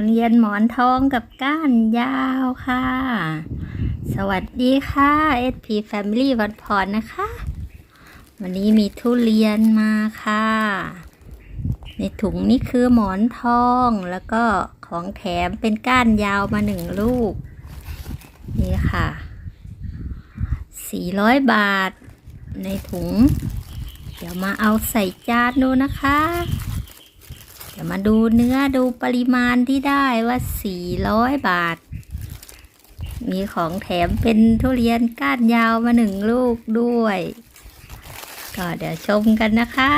ทุเรียนหมอนทองกับก้านยาวค่ะ สวัสดีค่ะ SP Family วันพรนะคะ วันนี้มีทุเรียนมาค่ะ ในถุงนี่คือหมอนทองแล้วก็ของแถมเป็นก้านยาวมาหนึ่งลูก นี่ค่ะ 400 บาทในถุง เดี๋ยวมาเอาใส่จานดูนะคะ ดี๋ยวมาดูเนื้อดูปริมาณที่ได้ว่า 400 บาท มีของแถมเป็นทุเรียนก้านยาวมาหนึ่งลูกด้วย ก็เดี๋ยวชมกันนะคะ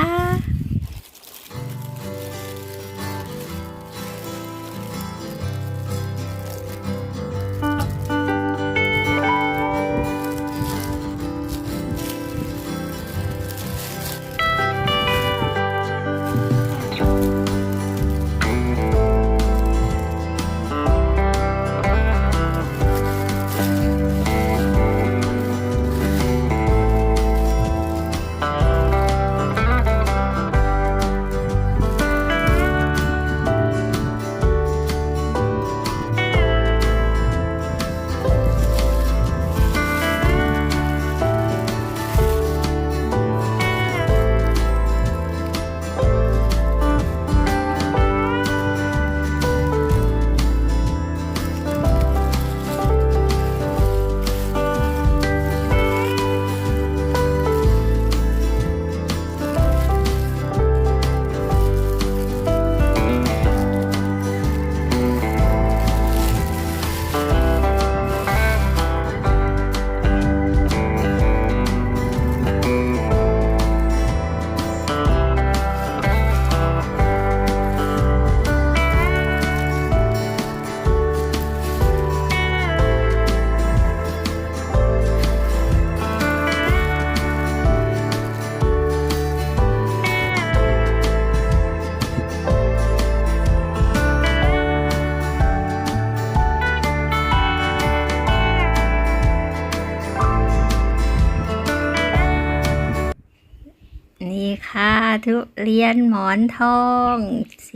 ค่ะ ทุเรียนหมอนทอง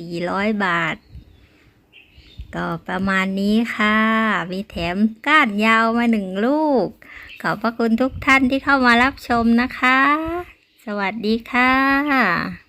400 บาท ก็ประมาณนี้ค่ะ มีแถมก้านยาวมาหนึ่งลูก ขอบพระคุณทุกท่านที่เข้ามารับชมนะคะ สวัสดีค่ะ